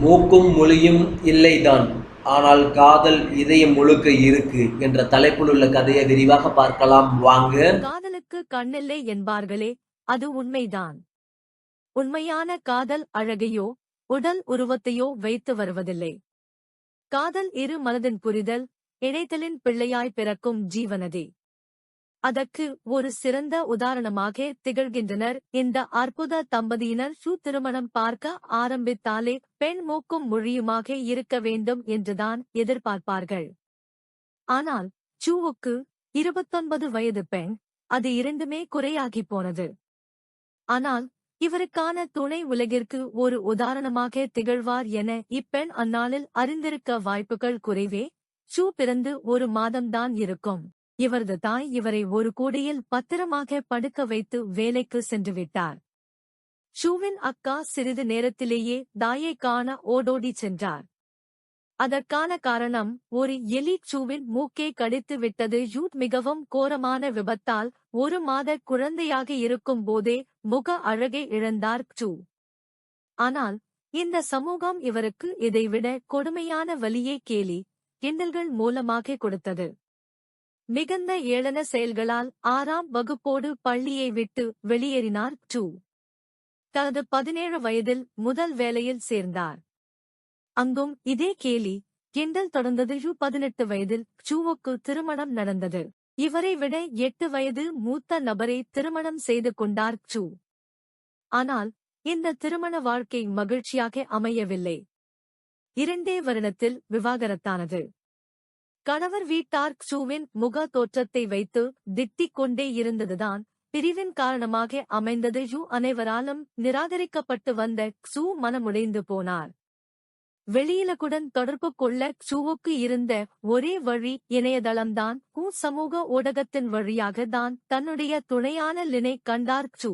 மூக்கும் மொழியும் இல்லைதான். ஆனால் காதல் இதயம் முழுக்க இருக்கு என்ற தலைப்பில் உள்ள கதையை விரிவாக பார்க்கலாம். வாங்க. காதலுக்கு கண்ணில்லை என்பார்களே அது உண்மைதான். உண்மையான காதல் அழகையோ உடல் உருவத்தையோ வைத்து வருவதில்லை. காதல் இரு மனதின் புரிதல் இணைத்தலின் பிள்ளையாய் பிறக்கும் ஜீவனதே. அதற்கு ஒரு சிறந்த உதாரணமாக திகழ்கின்றனர். இந்த அற்புத தம்பதியினர் ஷூ திருமணம் பார்க்க ஆரம்பித்தாலே பெண் மூக்கும் மொழியுமாக இருக்க வேண்டும் என்றுதான் எதிர்பார்ப்பார்கள். ஆனால் சூவுக்கு இருபத்தொன்பது வயது பெண் அது இரண்டுமே குறையாகி போனது. ஆனால் இவருக்கான துணை உலகிற்கு ஒரு உதாரணமாக திகழ்வார் என இப்பெண் அந்நாளில் அறிந்திருக்க வாய்ப்புகள் குறைவே ஷூ பிறந்து ஒரு மாதம்தான் இருக்கும். இவரது தாய் இவரை ஒரு கூடையில் பத்திரமாக படுக்க வைத்து வேலைக்கு சென்று விட்டார். ஷூவின் அக்கா சிறிது நேரத்திலேயே தாயை காண ஓடோடி சென்றார். அதற்கான காரணம் ஒரு எலி ஷூவின் மூக்கை கடித்து விட்டது. யூட் மிகவும் கோரமான விபத்தால் ஒரு மாத குழந்தையாக இருக்கும் போதே முக அழகை இழந்தார் சூ ஆனால் இந்த சமூகம் இவருக்கு இதைவிட கொடுமையான வலியை கேலி கிண்டல்கள் மூலமாக கொடுத்தது. மிகுந்த ஏளன செயல்களால் ஆறாம் வகுப்போடு பள்ளியை விட்டு வெளியேறினார் டூ. தனது பதினேழு வயதில் முதல் வேலையில் சேர்ந்தார். அங்கும் இதே கேலி கிண்டல் தொடர்ந்தது யூ பதினெட்டு வயதில் சூவுக்கு திருமணம் நடந்தது. இவரை விட எட்டு வயது மூத்த நபரை திருமணம் செய்து கொண்டார் சூ ஆனால் இந்த திருமண வாழ்க்கை மகிழ்ச்சியாக அமையவில்லை. இரண்டே வருடத்தில் விவாகரத்தானது. கணவர் வீட்டார் க்ஷூவின் முக தோற்றத்தை வைத்து திட்டிக் கொண்டே இருந்ததுதான். பிரிவின் காரணமாக அமைந்தது யூ அனைவராலும் நிராகரிக்கப்பட்டு வந்த க்ஷூ மனமுடைந்து போனார். வெளியிலகுடன் தொடர்பு கொள்ள க்ஷூவுக்கு இருந்த ஒரே வழி இணையதளம்தான். ஹூ சமூக ஊடகத்தின் வழியாக தான் தன்னுடைய துணையான லினை கண்டார் க்ஷூ.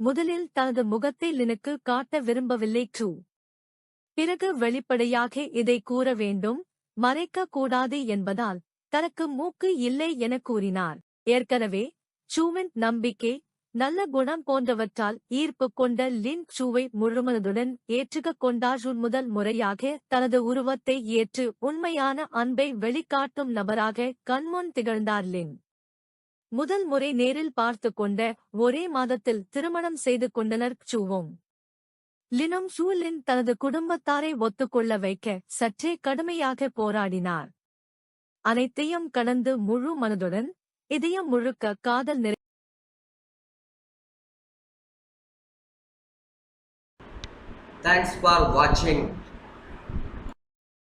முதலில் தனது முகத்தை லினுக்கு காட்ட விரும்பவில்லை க்ஷூ. பிறகு வெளிப்படையாக இதை கூற வேண்டும். மறைக்கக் கூடாது என்பதால் தனக்கு மூக்கு இல்லை என கூறினார். ஏற்கனவே சூவின் நம்பிக்கை நல்ல குணம் போன்றவற்றால் ஈர்ப்பு கொண்ட லின் சூவை முழுமனதுடன் ஏற்றுக கொண்டார். முதல் முறையாக தனது உருவத்தை ஏற்று உண்மையான அன்பை வெளிக்காட்டும் நபராக கண்முன் திகழ்ந்தார் லின். முதல் முறை நேரில் பார்த்து கொண்ட ஒரே மாதத்தில் திருமணம் செய்து கொண்டனர் சூவோம் லினம் சூலின் தனது குடும்பத்தாரை ஒத்துக்கொள்ள வைக்க சற்றே கடுமையாக போராடினார். அனைத்தையும் கடந்து முழு மனதுடன் இதயம் முழுக்க காதல் நிறை தேங்க்ஸ் ஃபார் வாட்சிங்